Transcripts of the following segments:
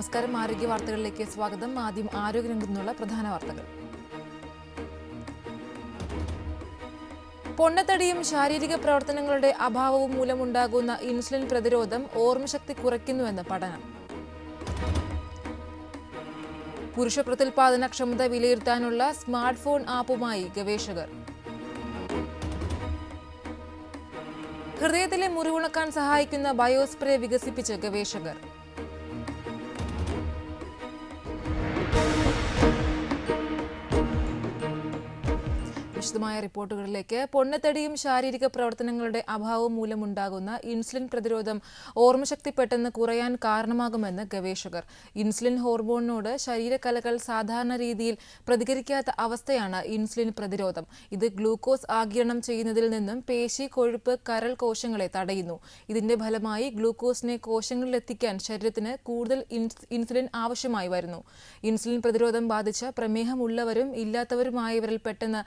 നമസ്കാരം. ആരോഗ്യ വാർത്തകളിലേക്ക് സ്വാഗതം. ആദ്യം ആരോഗ്യരംഗത്തു നിന്നുള്ള പ്രധാന വാർത്തകൾ. പൊണ്ണത്തടിയും ശാരീരിക പ്രവർത്തനങ്ങളുടെ അഭാവവും മൂലമുണ്ടാകുന്ന ഇൻസുലിൻ പ്രതിരോധം ഓർമ്മശക്തി കുറയ്ക്കുന്നുവെന്ന് പഠനം. പുരുഷ പ്രത്യുൽപാദനക്ഷമത വിലയിരുത്താനുള്ള സ്മാർട്ട് ഫോൺ ആപ്പുമായി ഗവേഷകർ. ഹൃദയത്തിലെ മുറിവുണക്കാൻ സഹായിക്കുന്ന ബയോസ്പ്രേ വികസിപ്പിച്ച് ഗവേഷകർ. വിശദമായ റിപ്പോർട്ടുകളിലേക്ക്. പൊണ്ണത്തടിയും ശാരീരിക പ്രവർത്തനങ്ങളുടെ അഭാവം മൂലമുണ്ടാകുന്ന ഇൻസുലിൻ പ്രതിരോധം ഓർമ്മശക്തി പെട്ടെന്ന് കുറയാൻ കാരണമാകുമെന്ന് ഗവേഷകർ. ഇൻസുലിൻ ഹോർമോണിനോട് ശരീരകലകൾ സാധാരണ രീതിയിൽ പ്രതികരിക്കാത്ത അവസ്ഥയാണ് ഇൻസുലിൻ പ്രതിരോധം. ഇത് ഗ്ലൂക്കോസ് ആഗിരണം ചെയ്യുന്നതിൽ നിന്നും പേശി കൊഴുപ്പ് കരൾ കോശങ്ങളെ തടയുന്നു. ഇതിന്റെ ഫലമായി ഗ്ലൂക്കോസിനെ കോശങ്ങളിലെത്തിക്കാൻ ശരീരത്തിന് കൂടുതൽ ഇൻസുലിൻ ആവശ്യമായി വരുന്നു. ഇൻസുലിൻ പ്രതിരോധം ബാധിച്ച പ്രമേഹമുള്ളവരും ഇല്ലാത്തവരുമായവരിൽ പെട്ടെന്ന്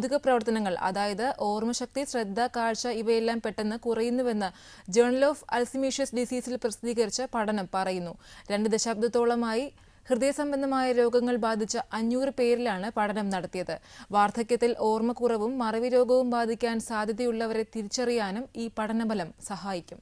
ഭൗതിക പ്രവർത്തനങ്ങൾ അതായത് ഓർമ്മശക്തി ശ്രദ്ധ കാഴ്ച ഇവയെല്ലാം പെട്ടെന്ന് കുറയുന്നുവെന്ന് ജേണൽ ഓഫ് അൽസിമീഷ്യസ് ഡിസീസിൽ പ്രസിദ്ധീകരിച്ച പഠനം പറയുന്നു. രണ്ട് ദശാബ്ദത്തോളമായി ഹൃദയ സംബന്ധമായ രോഗങ്ങൾ ബാധിച്ച അഞ്ഞൂറ് പേരിലാണ് പഠനം നടത്തിയത്. വാർദ്ധക്യത്തിൽ ഓർമ്മക്കുറവും മറവി രോഗവും ബാധിക്കാൻ സാധ്യതയുള്ളവരെ തിരിച്ചറിയാനും ഈ പഠനബലം സഹായിക്കും.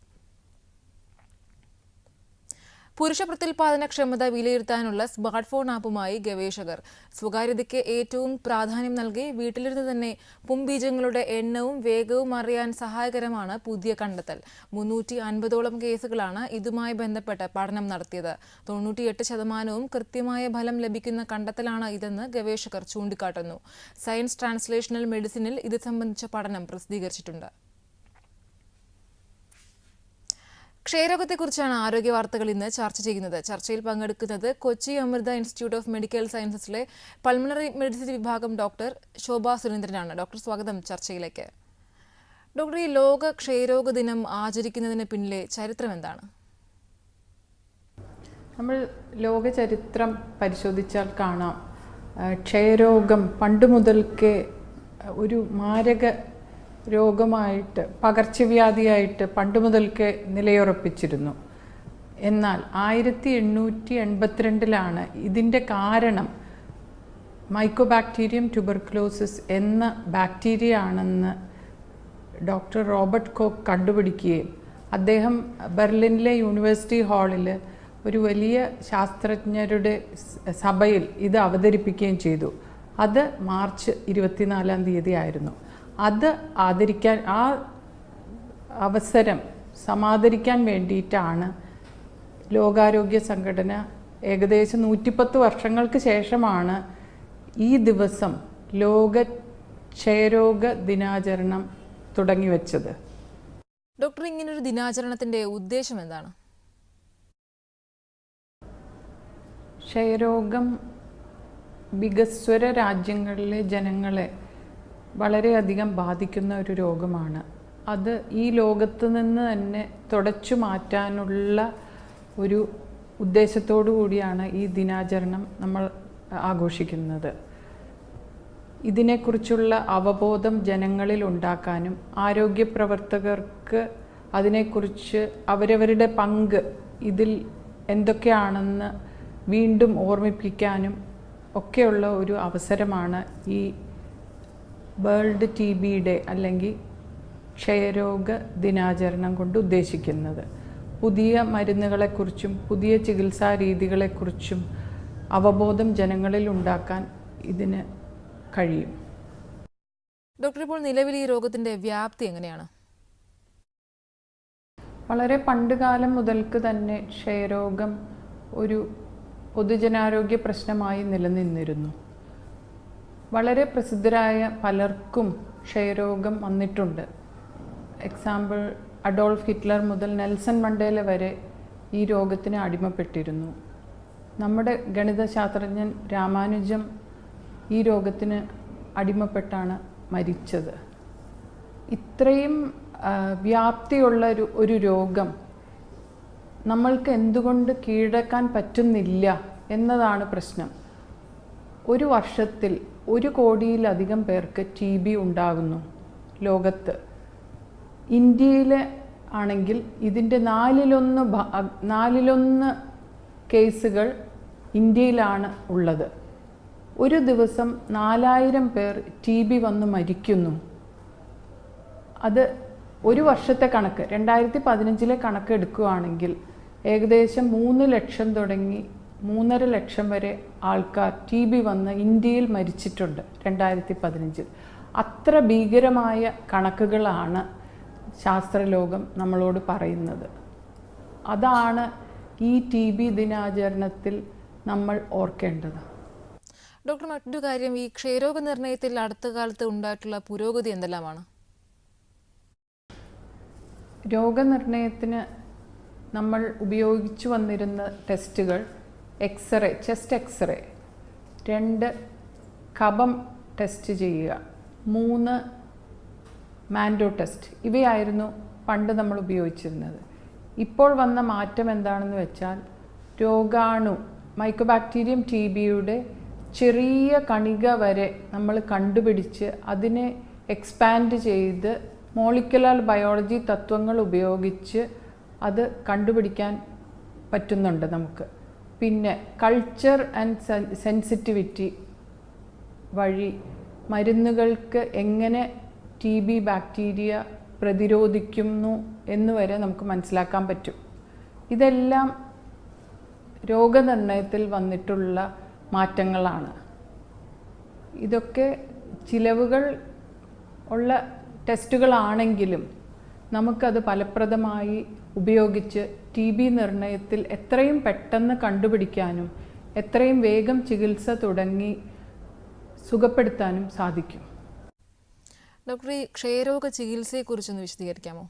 പുരുഷ പ്രത്യുൽപാദനക്ഷമത വിലയിരുത്താനുള്ള സ്മാർട്ട് ഫോൺ ആപ്പുമായി ഗവേഷകർ. സ്വകാര്യതയ്ക്ക് ഏറ്റവും പ്രാധാന്യം നൽകി വീട്ടിലിരുന്ന് തന്നെ പുംബീജങ്ങളുടെ എണ്ണവും വേഗവും അറിയാൻ സഹായകരമാണ് പുതിയ കണ്ടെത്തൽ. മുന്നൂറ്റി അൻപതോളം കേസുകളാണ് ഇതുമായി ബന്ധപ്പെട്ട് പഠനം നടത്തിയത്. തൊണ്ണൂറ്റിയെട്ട് ശതമാനവും കൃത്യമായ ഫലം ലഭിക്കുന്ന കണ്ടെത്തലാണ് ഇതെന്ന് ഗവേഷകർ ചൂണ്ടിക്കാട്ടുന്നു. സയൻസ് ട്രാൻസ്ലേഷണൽ മെഡിസിനിൽ ഇത് സംബന്ധിച്ച പഠനം പ്രസിദ്ധീകരിച്ചിട്ടുണ്ട്. ക്ഷയരോഗത്തെക്കുറിച്ചാണ് ആരോഗ്യ വാർത്തകൾ ഇന്ന് ചർച്ച ചെയ്യുന്നത്. ചർച്ചയിൽ പങ്കെടുക്കുന്നത് Kochi Amrita institute of medical സയൻസസിലെ pulmonary medicine വിഭാഗം ഡോക്ടർ ശോഭാ സുരേന്ദ്രനാണ്. ഡോക്ടർ സ്വാഗതം ചർച്ചയിലേക്ക്. ഡോക്ടർ ഈ ലോക ക്ഷയരോഗ ദിനം ആചരിക്കുന്നതിന് പിന്നിലെ ചരിത്രം എന്താണ്? നമ്മൾ ലോക ചരിത്രം പരിശോധിച്ചാൽ കാണാം. ക്ഷയരോഗം പണ്ട് മുതൽക്കേ ഒരു മാരക രോഗമായിട്ട് പകർച്ചവ്യാധിയായിട്ട് പണ്ട് മുതൽക്കേ നിലയുറപ്പിച്ചിരുന്നു. എന്നാൽ ആയിരത്തി എണ്ണൂറ്റി എൺപത്തിരണ്ടിലാണ് ഇതിന്റെ കാരണം മൈക്കോബാക്ടീരിയം ട്യൂബർക്ലോസിസ് എന്ന ബാക്ടീരിയ ആണെന്ന് ഡോക്ടർ റോബർട്ട് കോക്ക് കണ്ടുപിടിക്കുകയും അദ്ദേഹം ബെർലിനിലെ യൂണിവേഴ്സിറ്റി ഹാളിൽ ഒരു വലിയ ശാസ്ത്രജ്ഞരുടെ സഭയിൽ ഇത് അവതരിപ്പിക്കുകയും ചെയ്തു. അത് മാർച്ച് ഇരുപത്തിനാലാം തീയതി ആയിരുന്നു. അത് ആദരിക്കാൻ ആ അവസരം സമാദരിക്കാൻ വേണ്ടിയിട്ടാണ് ലോകാരോഗ്യ സംഘടന ഏകദേശം നൂറ്റിപ്പത്ത് വർഷങ്ങൾക്ക് ശേഷമാണ് ഈ ദിവസം ലോക ക്ഷയരോഗ ദിനാചരണം തുടങ്ങിവെച്ചത്. ഡോക്ടർ ഇങ്ങനൊരു ദിനാചരണത്തിന്റെ ഉദ്ദേശം എന്താണ്? ക്ഷയരോഗം വികസ്വര രാജ്യങ്ങളിലെ ജനങ്ങളെ വളരെയധികം ബാധിക്കുന്ന ഒരു രോഗമാണ്. അത് ഈ ലോകത്ത് നിന്ന് തന്നെ തുടച്ചു മാറ്റാനുള്ള ഒരു ഉദ്ദേശത്തോടു കൂടിയാണ് ഈ ദിനാചരണം നമ്മൾ ആഘോഷിക്കുന്നത്. ഇതിനെക്കുറിച്ചുള്ള അവബോധം ജനങ്ങളിൽ ഉണ്ടാക്കാനും ആരോഗ്യ പ്രവർത്തകർക്ക് അതിനെക്കുറിച്ച് അവരവരുടെ പങ്ക് ഇതിൽ എന്തൊക്കെയാണെന്ന് വീണ്ടും ഓർമ്മിപ്പിക്കാനും ഒക്കെയുള്ള ഒരു അവസരമാണ് ഈ വേൾഡ് ടി ബി ഡേ അല്ലെങ്കിൽ ക്ഷയരോഗ ദിനാചരണം കൊണ്ട് ഉദ്ദേശിക്കുന്നത്. പുതിയ മരുന്നുകളെക്കുറിച്ചും പുതിയ ചികിത്സാ രീതികളെക്കുറിച്ചും അവബോധം ജനങ്ങളിൽ ഉണ്ടാക്കാൻ ഇതിന് കഴിയും. ഡോക്ടർ ഇപ്പോൾ നിലവിൽ ഈ രോഗത്തിന്റെ വ്യാപ്തി എങ്ങനെയാണ്? വളരെ പണ്ടുകാലം മുതൽക്ക് തന്നെ ക്ഷയരോഗം ഒരു പൊതുജനാരോഗ്യ പ്രശ്നമായി നിലനിന്നിരുന്നു. വളരെ പ്രസിദ്ധരായ പലർക്കും ക്ഷയരോഗം വന്നിട്ടുണ്ട്. എക്സാമ്പിൾ അഡോൾഫ് ഹിറ്റ്ലർ മുതൽ നെൽസൺ മണ്ടേല വരെ ഈ രോഗത്തിന് അടിമപ്പെട്ടിരുന്നു. നമ്മുടെ ഗണിതശാസ്ത്രജ്ഞൻ രാമാനുജം ഈ രോഗത്തിന് അടിമപ്പെട്ടാണ് മരിച്ചത്. ഇത്രയും വ്യാപ്തിയുള്ള ഒരു ഒരു രോഗം നമ്മൾക്ക് എന്തുകൊണ്ട് കീഴടക്കാൻ പറ്റുന്നില്ല എന്നതാണ് പ്രശ്നം. ഒരു വർഷത്തിൽ ഒരു കോടിയിലധികം പേർക്ക് ടി ബി ഉണ്ടാകുന്നു ലോകത്ത്. ഇന്ത്യയിലെ ആണെങ്കിൽ ഇതിന്റെ നാലിലൊന്ന് നാലിലൊന്ന് കേസുകൾ ഇന്ത്യയിലാണ് ഉള്ളത്. ഒരു ദിവസം നാലായിരം പേർ ടി ബി വന്ന് മരിക്കുന്നു. അത് ഒരു വർഷത്തെ കണക്ക് രണ്ടായിരത്തി പതിനഞ്ചിലെ കണക്ക് എടുക്കുകയാണെങ്കിൽ ഏകദേശം മൂന്ന് ലക്ഷം തുടങ്ങി മൂന്നര ലക്ഷം വരെ ആൾക്കാർ ടി ബി വന്ന് ഇന്ത്യയിൽ മരിച്ചിട്ടുണ്ട് രണ്ടായിരത്തി പതിനഞ്ചിൽ അത്ര ഭീകരമായ കണക്കുകളാണ് ശാസ്ത്രലോകം നമ്മളോട് പറയുന്നത്. അതാണ് ഈ ടി ബി ദിനാചരണത്തിൽ നമ്മൾ ഓർക്കേണ്ടത്. ഡോക്ടർ മറ്റൊരു കാര്യം ഈ ക്ഷയരോഗ നിർണയത്തിൽ അടുത്ത കാലത്ത് ഉണ്ടായിട്ടുള്ള പുരോഗതി എന്തെല്ലാമാണ്? രോഗനിർണയത്തിന് നമ്മൾ ഉപയോഗിച്ചു വന്നിരുന്ന ടെസ്റ്റുകൾ എക്സ്റേ ചെസ്റ്റ് എക്സ്റേ രണ്ട് കബം ടെസ്റ്റ് ചെയ്യുക. മൂന്ന് മാൻഡോ ടെസ്റ്റ് ഇവയായിരുന്നു പണ്ട് നമ്മൾ ഉപയോഗിച്ചിരുന്നത്. ഇപ്പോൾ വന്ന മാറ്റം എന്താണെന്ന് വെച്ചാൽ രോഗാണു മൈക്കോബാക്ടീരിയം ടി ബിയുടെ ചെറിയ കണിക വരെ നമ്മൾ കണ്ടുപിടിച്ച് അതിനെ എക്സ്പാൻഡ് ചെയ്ത് മോളിക്കുലർ ബയോളജി തത്വങ്ങൾ ഉപയോഗിച്ച് അത് കണ്ടുപിടിക്കാൻ പറ്റുന്നുണ്ട് നമുക്ക്. പിന്നെ കൾച്ചർ ആൻഡ് സെൻസിറ്റിവിറ്റി വഴി മരുന്നുകൾക്ക് എങ്ങനെ ടി ബി ബാക്ടീരിയ പ്രതിരോധിക്കുന്നു എന്ന് വരെ നമുക്ക് മനസ്സിലാക്കാൻ പറ്റും. ഇതെല്ലാം രോഗനിർണയത്തിൽ വന്നിട്ടുള്ള മാറ്റങ്ങളാണ്. ഇതൊക്കെ ചിലവുകൾ ഉള്ള ടെസ്റ്റുകളാണെങ്കിലും നമുക്കത് ഫലപ്രദമായി ഉപയോഗിച്ച് ടി ബി നിർണയത്തിൽ എത്രയും പെട്ടെന്ന് കണ്ടുപിടിക്കാനും എത്രയും വേഗം ചികിത്സ തുടങ്ങി സുഖപ്പെടുത്താനും സാധിക്കും. ഡോക്ടർ ഈ ക്ഷയരോഗ ചികിത്സയെക്കുറിച്ചൊന്ന് വിശദീകരിക്കാമോ?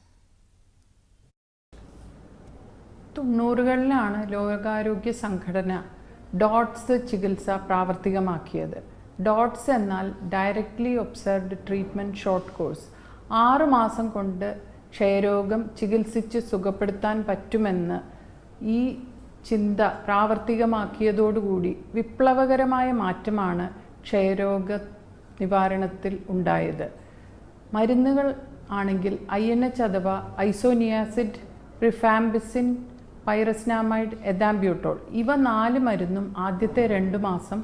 തൊണ്ണൂറുകളിലാണ് ലോകാരോഗ്യ സംഘടന ഡോട്ട്സ് ചികിത്സ പ്രാവർത്തികമാക്കിയത്. ഡോട്ട്സ് എന്നാൽ directly observed treatment short course ആറ് മാസം കൊണ്ട് ക്ഷയരോഗം ചികിത്സിച്ച് സുഖപ്പെടുത്താൻ പറ്റുമെന്ന് ഈ ചിന്ത പ്രാവർത്തികമാക്കിയതോടുകൂടി വിപ്ലവകരമായ മാറ്റമാണ് ക്ഷയരോഗ നിവാരണത്തിൽ ഉണ്ടായത്. മരുന്നുകൾ ആണെങ്കിൽ ഐ എൻ എച്ച് അഥവാ ഐസോനിയാസിഡ് റിഫാംബിസിൻ പൈറസ്നാമൈഡ് എദാംബ്യൂട്ടോൾ. ഇവ നാല് മരുന്നും ആദ്യത്തെ രണ്ട് മാസം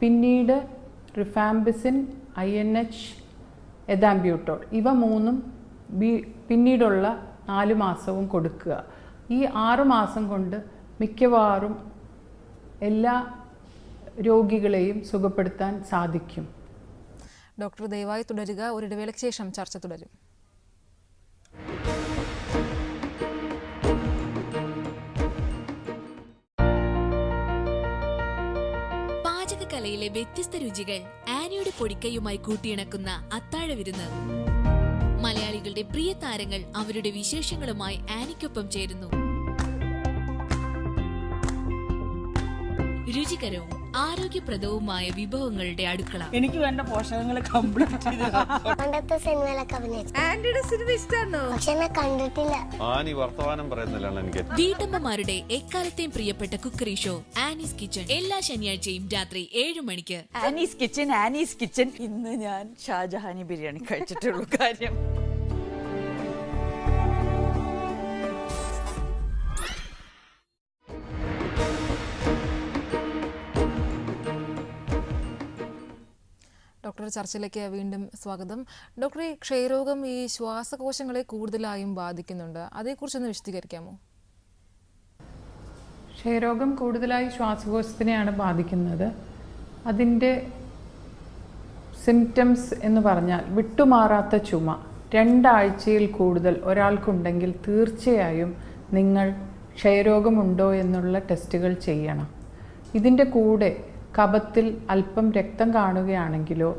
പിന്നീട് rifampicin I N H ethambutol. ഇവ മൂന്നും ബി- പിന്നീടുള്ള നാല് മാസവും കൊടുക്കുക. ഈ ആറ് മാസം കൊണ്ട് മിക്കവാറും എല്ലാ രോഗികളെയും സുഖപ്പെടുത്താൻ സാധിക്കും. ഡോക്ടർ ദയവായി തുടരുക. ഒരിടവേളയ്ക്ക് ശേഷം ചർച്ച തുടരും. പാചകകലയിലെ വ്യത്യസ്ത രുചികൾ ആനയുടെ പൊടിക്കൈയുമായി കൂട്ടിയിണക്കുന്ന അത്താഴ വിരുന്ന്. മലയാളികളുടെ പ്രിയ താരങ്ങൾ അവരുടെ വിശേഷങ്ങളുമായി ആനിക്കൊപ്പം ചേരുന്നു. രുചികരവും ആരോഗ്യപ്രദവുമായ വിഭവങ്ങളുടെ അടുക്കള. എനിക്ക് വേണ്ട പോഷകങ്ങൾ കംപ്ലീറ്റ് ചെയ്ത് പണ്ടത്തെ സിനിമയിലൊക്കെ അഭിനയിച്ചു. ആന്റിയുടെ സിനിമ ഇഷ്ടാണോ പക്ഷെ ഞാൻ കണ്ടിട്ടില്ല. ആനി വർത്തമാനം പറയുന്നില്ലാണ് എനിക്ക് വീട്ടമ്മമാരുടെ എക്കാലത്തെയും പ്രിയപ്പെട്ട കുക്കറി ഷോ ആനീസ് കിച്ചൺ. എല്ലാ ശനിയാഴ്ചയും രാത്രി ഏഴ് മണിക്ക്. Annie's kitchen Annie's kitchen. ഇന്ന് ഞാൻ ഷാജഹാനി ബിരിയാണി കഴിച്ചിട്ടുള്ളൂ. കാര്യം ഡോക്ടർ ചർച്ചയിലേക്ക് വീണ്ടും സ്വാഗതം. ഡോക്ടർ ഈ ക്ഷയരോഗം ഈ ശ്വാസകോശങ്ങളെ കൂടുതലായും ബാധിക്കുന്നുണ്ട്. അതേക്കുറിച്ചൊന്ന് വിശദീകരിക്കാമോ? ക്ഷയരോഗം കൂടുതലായി ശ്വാസകോശത്തിനെയാണ് ബാധിക്കുന്നത്. അതിന്റെ സിംറ്റംസ് എന്ന് പറഞ്ഞാൽ വിട്ടുമാറാത്ത ചുമ. രണ്ടാഴ്ചയിൽ കൂടുതൽ ഒരാൾക്കുണ്ടെങ്കിൽ തീർച്ചയായും നിങ്ങൾ ക്ഷയരോഗമുണ്ടോ എന്നുള്ള ടെസ്റ്റുകൾ ചെയ്യണം. ഇതിന്റെ കൂടെ കഫത്തിൽ അല്പം രക്തം കാണുകയാണെങ്കിലോ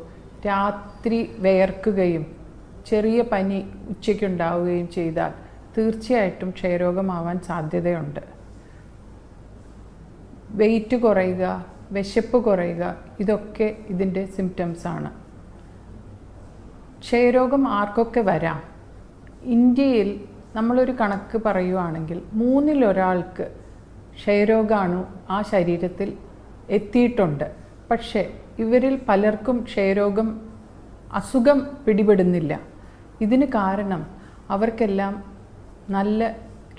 രാത്രി വേർക്കുകയും ചെറിയ പനി ഉച്ചയ്ക്കുണ്ടാവുകയും ചെയ്താൽ തീർച്ചയായിട്ടും ക്ഷയരോഗമാവാൻ സാധ്യതയുണ്ട്. വെയിറ്റ് കുറയുക വിശപ്പ് കുറയുക ഇതൊക്കെ ഇതിന്റെ സിംറ്റംസാണ് ക്ഷയരോഗം ആർക്കൊക്കെ വരാം? ഇന്ത്യയിൽ നമ്മളൊരു കണക്ക് പറയുവാണെങ്കിൽ മൂന്നിലൊരാൾക്ക് ക്ഷയരോഗാണു ആ ശരീരത്തിൽ എത്തിയിട്ടുണ്ട്. പക്ഷേ ഇവരിൽ പലർക്കും ക്ഷയരോഗം അസുഖം പിടിപെടുന്നില്ല. ഇതിന് കാരണം അവർക്കെല്ലാം നല്ല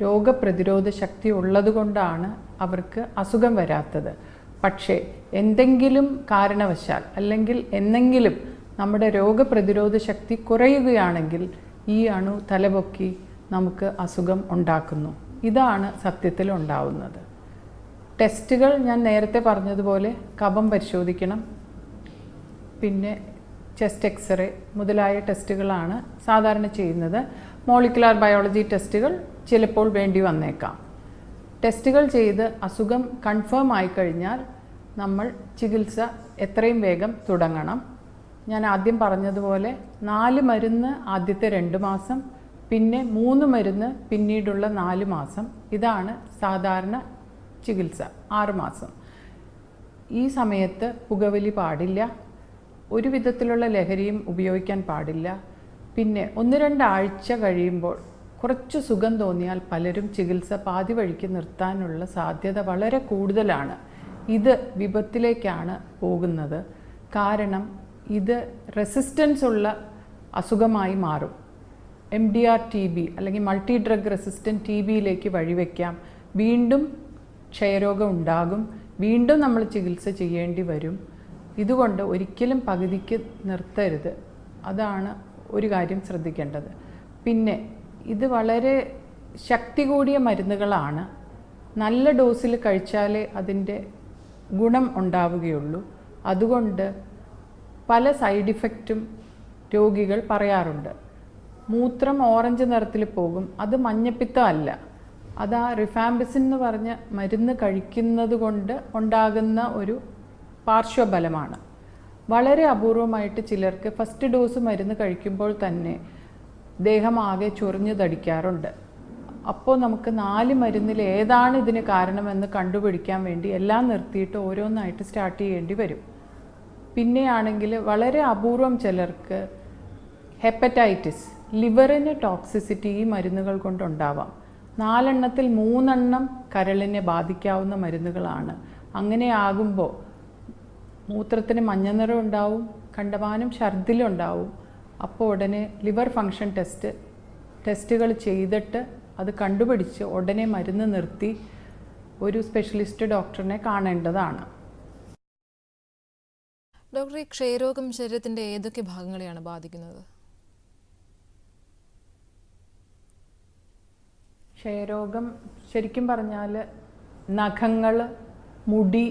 രോഗപ്രതിരോധ ശക്തി ഉള്ളതുകൊണ്ടാണ് അവർക്ക് അസുഖം വരാത്തത്. പക്ഷേ എന്തെങ്കിലും കാരണവശാൽ അല്ലെങ്കിൽ എന്നെങ്കിലും നമ്മുടെ രോഗപ്രതിരോധ ശക്തി കുറയുകയാണെങ്കിൽ ഈ അണു തലപൊക്കി നമുക്ക് അസുഖം ഉണ്ടാക്കുന്നു. ഇതാണ് സത്യത്തിൽ ഉണ്ടാവുന്നത്. ടെസ്റ്റുകൾ ഞാൻ നേരത്തെ പറഞ്ഞതുപോലെ കഫം പരിശോധിക്കണം. പിന്നെ ചെസ്റ്റ് എക്സ്റേ മുതലായ ടെസ്റ്റുകളാണ് സാധാരണ ചെയ്യുന്നത്. മോളിക്കുലാർ ബയോളജി ടെസ്റ്റുകൾ ചിലപ്പോൾ വേണ്ടി വന്നേക്കാം. ടെസ്റ്റുകൾ ചെയ്ത് അസുഖം കൺഫേം ആയി കഴിഞ്ഞാൽ നമ്മൾ ചികിത്സ എത്രയും വേഗം തുടങ്ങണം. ഞാൻ ആദ്യം പറഞ്ഞതുപോലെ നാല് മരുന്ന് ആദ്യത്തെ രണ്ട് മാസം പിന്നെ മൂന്ന് മരുന്ന് പിന്നീടുള്ള നാല് മാസം. ഇതാണ് സാധാരണ ചികിത്സ ആറുമാസം ഈ സമയത്ത് പുകവലി പാടില്ല. ഒരു വിധത്തിലുള്ള ലഹരിയും ഉപയോഗിക്കാൻ പാടില്ല. പിന്നെ ഒന്ന് രണ്ടാഴ്ച കഴിയുമ്പോൾ കുറച്ച് സുഖം തോന്നിയാൽ പലരും ചികിത്സ പാതി വഴിക്ക് നിർത്താനുള്ള സാധ്യത വളരെ കൂടുതലാണ്. ഇത് വിപത്തിലേക്കാണ് പോകുന്നത്. കാരണം ഇത് റെസിസ്റ്റൻസ് ഉള്ള അസുഖമായി മാറും. M D R T B അല്ലെങ്കിൽ മൾട്ടി ഡ്രഗ് റെസിസ്റ്റന്റ് ടി ബിയിലേക്ക് വഴിവെക്കാം. വീണ്ടും ക്ഷയരോഗം ഉണ്ടാകും വീണ്ടും നമ്മൾ ചികിത്സ ചെയ്യേണ്ടി വരും. ഇതുകൊണ്ട് ഒരിക്കലും പകുതിക്ക് നിർത്തരുത്. അതാണ് ഒരു കാര്യം ശ്രദ്ധിക്കേണ്ടത്. പിന്നെ ഇത് വളരെ ശക്തി കൂടിയ മരുന്നുകളാണ്. നല്ല ഡോസിൽ കഴിച്ചാലേ അതിന്റെ ഗുണം ഉണ്ടാവുകയുള്ളൂ. അതുകൊണ്ട് പല സൈഡ് ഇഫക്റ്റും രോഗികൾ പറയാറുണ്ട്. മൂത്രം ഓറഞ്ച് നിറത്തിൽ പോകും. അത് മഞ്ഞപ്പിത്തം അല്ല. അത് ആ റിഫാംബിസിൻ എന്ന് പറഞ്ഞ മരുന്ന് കഴിക്കുന്നത് കൊണ്ട് ഉണ്ടാകുന്ന ഒരു പാർശ്വഫലമാണ് വളരെ അപൂർവമായിട്ട് ചിലർക്ക് ഫസ്റ്റ് ഡോസ് മരുന്ന് കഴിക്കുമ്പോൾ തന്നെ ദേഹമാകെ ചൊറിഞ്ഞു തടിക്കാറുണ്ട്. അപ്പോൾ നമുക്ക് നാല് മരുന്നിൽ ഏതാണ് ഇതിന് കാരണമെന്ന് കണ്ടുപിടിക്കാൻ വേണ്ടി എല്ലാം നിർത്തിയിട്ട് ഓരോന്നായിട്ട് സ്റ്റാർട്ട് ചെയ്യേണ്ടി വരും. പിന്നെയാണെങ്കിൽ വളരെ അപൂർവം ചിലർക്ക് ഹെപ്പറ്റൈറ്റിസ് ലിവറിന് ടോക്സിസിറ്റി ഈ മരുന്നുകൾ കൊണ്ടുണ്ടാവാം. നാലെണ്ണത്തിൽ മൂന്നെണ്ണം കരളിനെ ബാധിക്കാവുന്ന മരുന്നുകളാണ്. അങ്ങനെ ആകുമ്പോൾ മൂത്രത്തിന് മഞ്ഞനിറം ഉണ്ടാവും കണ്ടമാനം ഛർദിലുണ്ടാവും അപ്പോൾ ഉടനെ ലിവർ ഫങ്ഷൻ ടെസ്റ്റ് ടെസ്റ്റുകൾ ചെയ്തിട്ട് അത് കണ്ടുപിടിച്ച് ഉടനെ മരുന്ന് നിർത്തി ഒരു സ്പെഷ്യലിസ്റ്റ് ഡോക്ടറിനെ കാണേണ്ടതാണ്. ഡോക്ടർ ഈ ക്ഷയരോഗം ശരീരത്തിന്റെ ഏതൊക്കെ ഭാഗങ്ങളെയാണ് ബാധിക്കുന്നത്? ക്ഷയരോഗം ശരിക്കും പറഞ്ഞാൽ നഖങ്ങൾ മുടി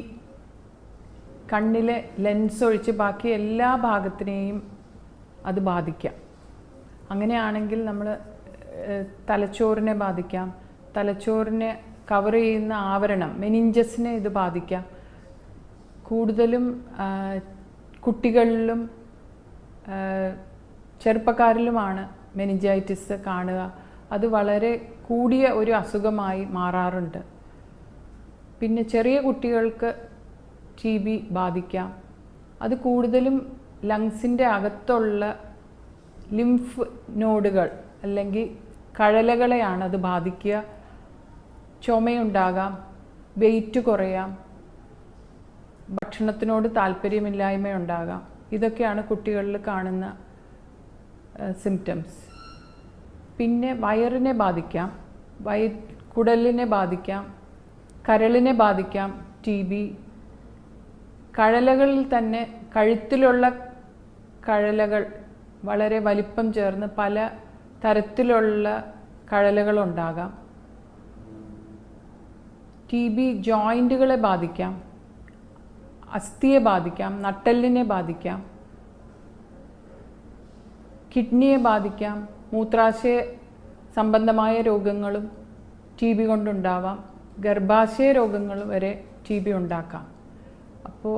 കണ്ണിലെ ലെൻസ് ഒഴിച്ച് ബാക്കി എല്ലാ ഭാഗത്തിനെയും അത് ബാധിക്കാം. അങ്ങനെയാണെങ്കിൽ നമ്മൾ തലച്ചോറിനെ ബാധിക്കാം. തലച്ചോറിനെ കവർ ചെയ്യുന്ന ആവരണം മെനിഞ്ചസിനെ ഇത് ബാധിക്കാം. കൂടുതലും കുട്ടികളിലും ചെറുപ്പക്കാരിലുമാണ് മെനിഞ്ചൈറ്റിസ് കാണുക. അത് വളരെ കൂടിയ ഒരു അസുഖമായി മാറാറുണ്ട്. പിന്നെ ചെറിയ കുട്ടികൾക്ക് ടി ബി ബാധിക്കാം. അത് കൂടുതലും ലങ്സിന്റെ അകത്തുള്ള ലിംഫ് നോഡുകൾ അല്ലെങ്കിൽ കഴലകളെയാണ് അത് ബാധിക്കുക. ചുമയുണ്ടാകാം വെയിറ്റ് കുറയാം ഭക്ഷണത്തിനോട് താല്പര്യമില്ലായ്മ ഉണ്ടാകാം ഇതൊക്കെയാണ് കുട്ടികളിൽ കാണുന്ന സിംറ്റംസ് പിന്നെ വയറിനെ ബാധിക്കാം. വയ കുടലിനെ ബാധിക്കാം. കരളിനെ ബാധിക്കാം. ടി ബി കഴലകളിൽ തന്നെ കഴുത്തിലുള്ള കഴലകൾ വളരെ വലിപ്പം ചേർന്ന് പല തരത്തിലുള്ള കഴലകളുണ്ടാകാം. ടി ബി ജോയിന്റുകളെ ബാധിക്കാം. അസ്ഥിയെ ബാധിക്കാം. നട്ടെല്ലിനെ ബാധിക്കാം. കിഡ്നിയെ ബാധിക്കാം. മൂത്രാശയ സംബന്ധമായ രോഗങ്ങളും ടി ബി കൊണ്ടുണ്ടാവാം. ഗർഭാശയ രോഗങ്ങൾ വരെ ടി ബി ഉണ്ടാക്കാം. അപ്പോൾ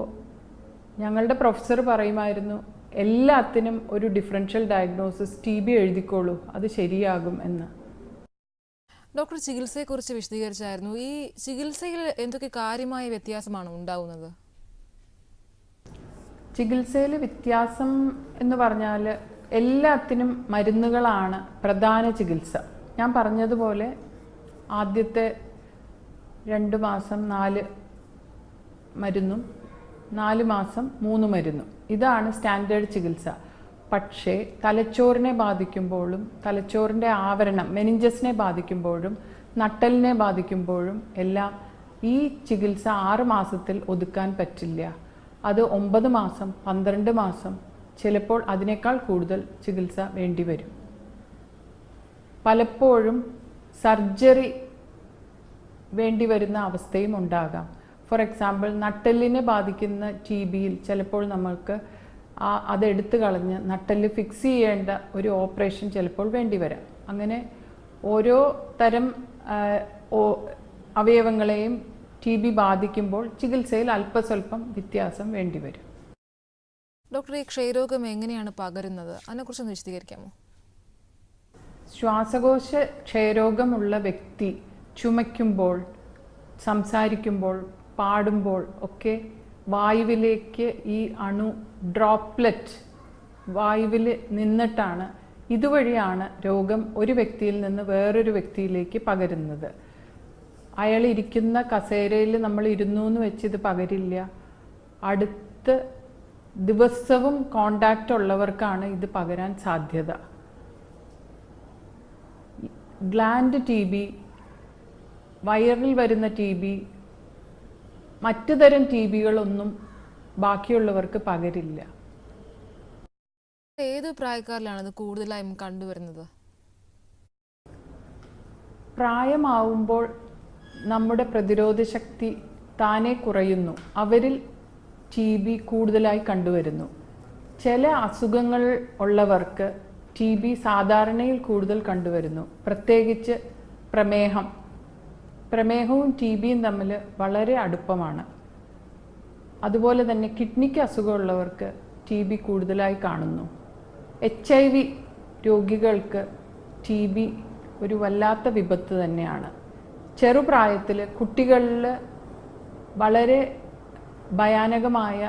ഞങ്ങളുടെ പ്രൊഫസർ പറയുമായിരുന്നു എല്ലാത്തിനും ഒരു ഡിഫറൻഷ്യൽ ഡയഗ്നോസിസ് ടി ബി എഴുതിക്കോളൂ അത് ശരിയാകും എന്ന്. ഡോക്ടർ ചികിത്സയെക്കുറിച്ച് വിശദീകരിച്ചായിരുന്നു. ഈ ചികിത്സയിൽ എന്തൊക്കെ കാര്യമായ വ്യത്യാസമാണ് ഉണ്ടാവുന്നത്? ചികിത്സയിൽ വ്യത്യാസം എന്ന് പറഞ്ഞാൽ എല്ലാത്തിനും മരുന്നുകളാണ് പ്രധാന ചികിത്സ. ഞാൻ പറഞ്ഞതുപോലെ ആദ്യത്തെ രണ്ട് മാസം നാല് മരുന്നും നാല് മാസം മൂന്ന് മരുന്നും. ഇതാണ് സ്റ്റാൻഡേർഡ് ചികിത്സ. പക്ഷേ തലച്ചോറിനെ ബാധിക്കുമ്പോഴും തലച്ചോറിന്റെ ആവരണം മെനിഞ്ചസിനെ ബാധിക്കുമ്പോഴും നട്ടലിനെ ബാധിക്കുമ്പോഴും എല്ലാം ഈ ചികിത്സ ആറ് മാസത്തിൽ ഒതുക്കാൻ പറ്റില്ല. അത് ഒമ്പത് മാസം പന്ത്രണ്ട് മാസം ചിലപ്പോൾ അതിനേക്കാൾ കൂടുതൽ ചികിത്സ വേണ്ടിവരും പലപ്പോഴും സർജറി വേണ്ടി വരുന്ന അവസ്ഥയും ഉണ്ടാകാം. ഫോർ എക്സാമ്പിൾ നട്ടെല്ലിനെ ബാധിക്കുന്ന ടി ബിയിൽ ചിലപ്പോൾ നമ്മൾക്ക് ആ അതെടുത്തു കളഞ്ഞ് നട്ടെല്ല് ഫിക്സ് ചെയ്യേണ്ട ഒരു ഓപ്പറേഷൻ ചിലപ്പോൾ വേണ്ടി വരാം. അങ്ങനെ ഓരോ തരം അവയവങ്ങളെയും ടി ബി ബാധിക്കുമ്പോൾ ചികിത്സയിൽ അല്പസ്വല്പം വ്യത്യാസം വേണ്ടിവരും ഡോക്ടർ ഈ ക്ഷയരോഗം എങ്ങനെയാണ് പകരുന്നത്? അതിനെക്കുറിച്ചൊന്ന് വിശദീകരിക്കാമോ? ശ്വാസകോശ ക്ഷയരോഗമുള്ള വ്യക്തി ചുമയ്ക്കുമ്പോൾ സംസാരിക്കുമ്പോൾ പാടുമ്പോൾ ഒക്കെ വായുവിലേക്ക് ഈ അണു ഡ്രോപ്ലെറ്റ് വായുവിൽ നിന്നിട്ടാണ് ഇതുവഴിയാണ് രോഗം ഒരു വ്യക്തിയിൽ നിന്ന് വേറൊരു വ്യക്തിയിലേക്ക് പകരുന്നത്. അയാൾ ഇരിക്കുന്ന കസേരയിൽ നമ്മൾ ഇരുന്നു എന്ന് വെച്ച് ഇത് പകരില്ല. അടുത്ത് ദിവസവും കോണ്ടാക്റ്റ് ഉള്ളവർക്കാണ് ഇത് പകരാൻ സാധ്യത. ഗ്ലാൻഡ് ടി ബി വയറിൽ വരുന്ന ടി ബി മറ്റു തരം ടി ബികളൊന്നും ബാക്കിയുള്ളവർക്ക് പകരില്ല. ഏത് പ്രായക്കാരിലാണ് ഇത് കൂടുതലായും കണ്ടുവരുന്നത്? പ്രായമാവുമ്പോൾ നമ്മുടെ പ്രതിരോധ ശക്തി താനെ കുറയുന്നു. അവരിൽ ടി ബി കൂടുതലായി കണ്ടുവരുന്നു. ചില അസുഖങ്ങൾ ഉള്ളവർക്ക് ടി ബി സാധാരണയിൽ കൂടുതൽ കണ്ടുവരുന്നു. പ്രത്യേകിച്ച് പ്രമേഹം. പ്രമേഹവും ടി ബിയും തമ്മിൽ വളരെ അടുപ്പമാണ്. അതുപോലെ തന്നെ കിഡ്നിക്ക് അസുഖമുള്ളവർക്ക് ടി ബി കൂടുതലായി കാണുന്നു. എച്ച് ഐ വി രോഗികൾക്ക് ടി ബി ഒരു വല്ലാത്ത വിപത്ത് തന്നെയാണ്. ചെറുപ്രായത്തിൽ കുട്ടികളിൽ വളരെ ഭയാനകമായ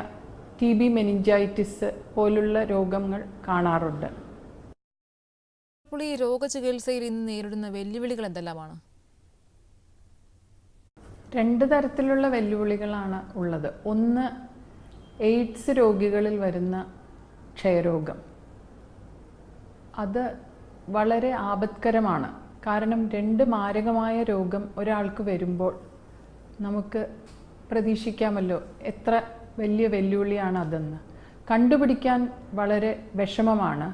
ടി ബി മെനിഞ്ചൈറ്റിസ് പോലുള്ള രോഗങ്ങൾ കാണാറുണ്ട്. അപ്പോൾ ഈ രോഗചികിത്സയിൽ ഇന്ന് നേരിടുന്ന വെല്ലുവിളികൾ എന്തെല്ലാമാണ്? രണ്ട് തരത്തിലുള്ള വെല്ലുവിളികളാണ് ഉള്ളത്. ഒന്ന് എയ്ഡ്സ് രോഗികളിൽ വരുന്ന ക്ഷയരോഗം. അത് വളരെ ആപത്കരമാണ്. കാരണം രണ്ട് മാരകമായ രോഗം ഒരാൾക്ക് വരുമ്പോൾ നമുക്ക് പ്രതീക്ഷിക്കാമല്ലോ. എത്ര വലിയ വെല്ലുവിളിയാണ് അതെന്ന്. കണ്ടുപിടിക്കാൻ വളരെ വിഷമമാണ്.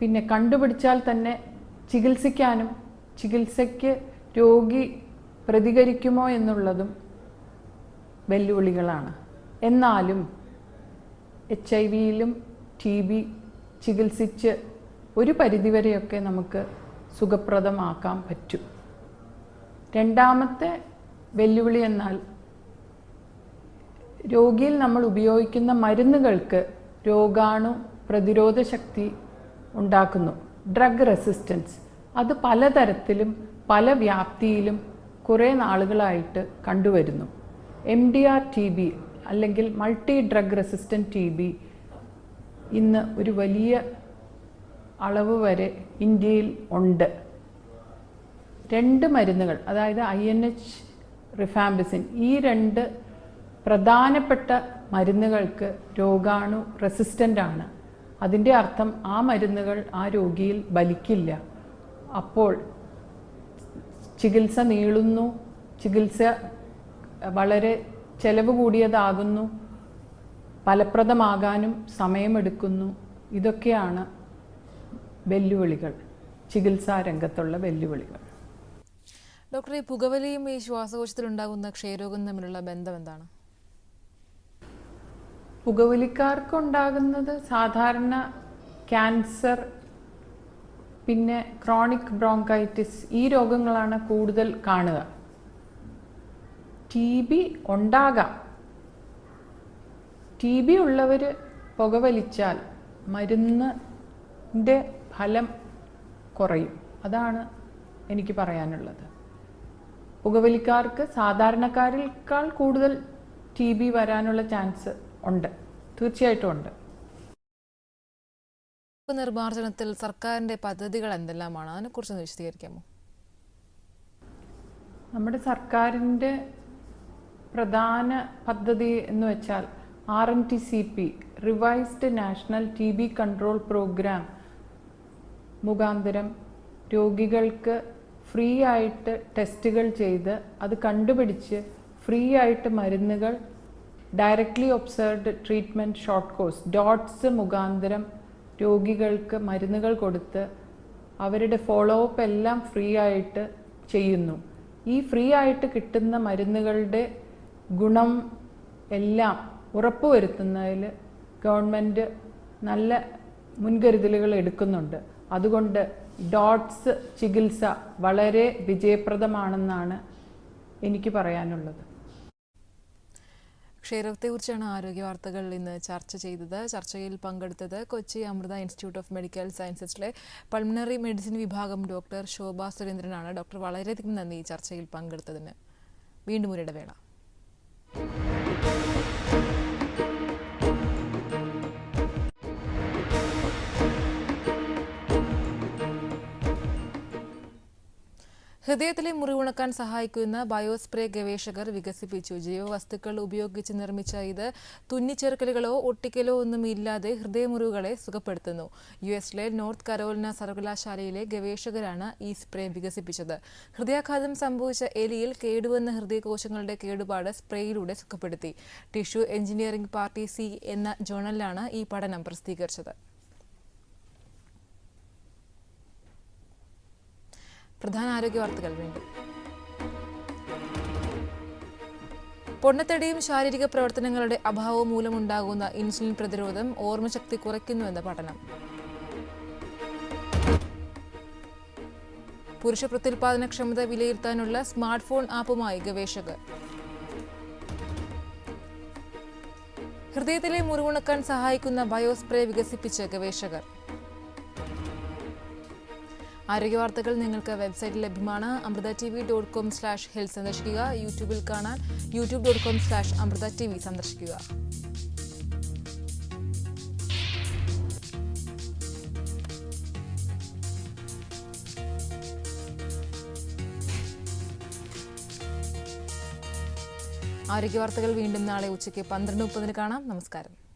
പിന്നെ കണ്ടുപിടിച്ചാൽ തന്നെ ചികിത്സിക്കാനും ചികിത്സയ്ക്ക് രോഗി പ്രതികരിക്കുമോ എന്നുള്ളതും വെല്ലുവിളികളാണ്. എന്നാലും എച്ച് ഐ വിയിലും ടി ബി ചികിത്സിച്ച് ഒരു പരിധിവരെയൊക്കെ നമുക്ക് സുഖപ്രദമാക്കാൻ പറ്റും. രണ്ടാമത്തെ വെല്ലുവിളി എന്നാൽ രോഗിയിൽ നമ്മൾ ഉപയോഗിക്കുന്ന മരുന്നുകൾക്ക് രോഗാണു പ്രതിരോധ ശക്തി ഉണ്ടാക്കുന്നു. ഡ്രഗ് റെസിസ്റ്റൻസ് അത് പലതരത്തിലും പല വ്യാപ്തിയിലും കുറേ നാളുകളായിട്ട് കണ്ടുവരുന്നു. M D R T B അല്ലെങ്കിൽ multi drug resistant T B ഇന്ന് ഒരു വലിയ അളവ് വരെ ഇന്ത്യയിൽ ഉണ്ട്. രണ്ട് മരുന്നുകൾ അതായത് ഐ എൻ എച്ച് റിഫാംബിസിൻ ഈ രണ്ട് പ്രധാനപ്പെട്ട മരുന്നുകൾക്ക് രോഗാണു റെസിസ്റ്റന്റ് ആണ്. അതിന്റെ അർത്ഥം ആ മരുന്നുകൾ ആ രോഗിയിൽ ബലിക്കില്ല. അപ്പോൾ ചികിത്സ നീളുന്നു ചികിത്സ വളരെ ചെലവ് കൂടിയതാകുന്നു ഫലപ്രദമാകാനും സമയമെടുക്കുന്നു. ഇതൊക്കെയാണ് വെല്ലുവിളികൾ ചികിത്സാ രംഗത്തുള്ള വെല്ലുവിളികൾ. ഡോക്ടർ ഈ പുകവലിയും ഈ ശ്വാസകോശത്തിലുണ്ടാകുന്ന ക്ഷയരോഗം തമ്മിലുള്ള ബന്ധം എന്താണ്? പുകവലിക്കാർക്കുണ്ടാകുന്നത് സാധാരണ ക്യാൻസർ പിന്നെ ക്രോണിക് ബ്രോങ്കൈറ്റിസ് ഈ രോഗങ്ങളാണ് കൂടുതൽ കാണുക. ടി ബി ഉണ്ടാകാം. ടി ബി ഉള്ളവർ പുകവലിച്ചാൽ മരുന്നിന്റെ ഫലം കുറയും. അതാണ് എനിക്ക് പറയാനുള്ളത്. പുകവലിക്കാർക്ക് സാധാരണക്കാരിൽക്കാൾ കൂടുതൽ ടി ബി വരാനുള്ള ചാൻസ് ഉണ്ട്. തീർച്ചയായിട്ടും ഉണ്ട്. നിർമ്മാർജനത്തിൽ സർക്കാരിന്റെ പദ്ധതികൾ എന്തെല്ലാമാണ്? അതിനെക്കുറിച്ചൊന്ന് വിശദീകരിക്കാമോ? നമ്മുടെ സർക്കാരിന്റെ പ്രധാന പദ്ധതി എന്ന് വെച്ചാൽ R N T C P revised national T B control programme മുഖാന്തരം രോഗികൾക്ക് ഫ്രീ ആയിട്ട് ടെസ്റ്റുകൾ ചെയ്ത് അത് കണ്ടുപിടിച്ച് ഫ്രീ ആയിട്ട് മരുന്നുകൾ directly observed treatment short course DOTS മുഖാന്തരം രോഗികൾക്ക് മരുന്നുകൾ കൊടുത്ത് അവരുടെ ഫോളോ അപ്പ് എല്ലാം ഫ്രീ ആയിട്ട് ചെയ്യുന്നു. ഈ ഫ്രീ ആയിട്ട് കിട്ടുന്ന മരുന്നുകളുടെ ഗുണം എല്ലാം ഉറപ്പുവരുത്തുന്നതിൽ ഗവൺമെന്റ് നല്ല മുൻകരുതലുകൾ എടുക്കുന്നുണ്ട്. അതുകൊണ്ട് ഡോട്ട്സ് ചികിത്സ വളരെ വിജയപ്രദമാണെന്നാണ് എനിക്ക് പറയാനുള്ളത്. ക്ഷയരോഗത്തെക്കുറിച്ചാണ് ആരോഗ്യ വാർത്തകൾ ഇന്ന് ചർച്ച ചെയ്തത്. ചർച്ചയിൽ പങ്കെടുത്തത് Kochi Amrita institute of medical സയൻസസിലെ pulmonary medicine വിഭാഗം ഡോക്ടർ ശോഭ സുരേന്ദ്രനാണ്. ഡോക്ടർ വളരെയധികം നന്ദി ചർച്ചയിൽ പങ്കെടുത്തതിന്. വീണ്ടും ഒരു ഹൃദയത്തിലെ മുറിവുണക്കാൻ സഹായിക്കുന്ന ബയോസ്പ്രേ ഗവേഷകർ വികസിപ്പിച്ചു. ജൈവവസ്തുക്കൾ ഉപയോഗിച്ച് നിർമ്മിച്ച ഇത് തുന്നിച്ചേർക്കലുകളോ ഒട്ടിക്കലോ ഒന്നും ഇല്ലാതെ ഹൃദയമുറിവുകളെ സുഖപ്പെടുത്തുന്നു. യു എസിലെ നോർത്ത് കരോലിന സർവകലാശാലയിലെ ഗവേഷകരാണ് ഈ സ്പ്രേ വികസിപ്പിച്ചത്. ഹൃദയാഘാതം സംഭവിച്ച എലിയിൽ കേടുവന്ന ഹൃദയകോശങ്ങളുടെ കേടുപാട് സ്പ്രേയിലൂടെ സുഖപ്പെടുത്തി. ടിഷ്യൂ എഞ്ചിനീയറിംഗ് പാർട്ടി സി എന്ന ജേണലിലാണ് ഈ പഠനം പ്രസിദ്ധീകരിച്ചത്. പ്രധാന ആരോഗ്യ വാർത്തകൾ വേണ്ടി. പൊണ്ണത്തടിയും ശാരീരിക പ്രവർത്തനങ്ങളുടെ അഭാവം മൂലമുണ്ടാകുന്ന ഇൻസുലിൻ പ്രതിരോധം ഓർമ്മശക്തി കുറയ്ക്കുന്നുവെന്ന് പഠനം. പുരുഷ പ്രത്യുൽപാദനക്ഷമത വിലയിരുത്താനുള്ള സ്മാർട്ട് ഫോൺ ആപ്പുമായി ഗവേഷകർ. ഹൃദയത്തിലെ മുറിവുണക്കാൻ സഹായിക്കുന്ന ബയോസ്പ്രേ വികസിപ്പിച്ച് ഗവേഷകർ. ആരോഗ്യവാർത്തകൾ നിങ്ങൾക്ക് വെബ്സൈറ്റിൽ ലഭ്യമാണ്. Amrita T V dot com slash health സന്ദർശിക്കുക. യൂട്യൂബിൽ കാണാൻ YouTube dot com slash Amrita T V സന്ദർശിക്കുക. ആരോഗ്യ വാർത്തകൾ വീണ്ടും നാളെ ഉച്ചയ്ക്ക് പന്ത്രണ്ട് മുപ്പതിന് കാണാം. നമസ്കാരം.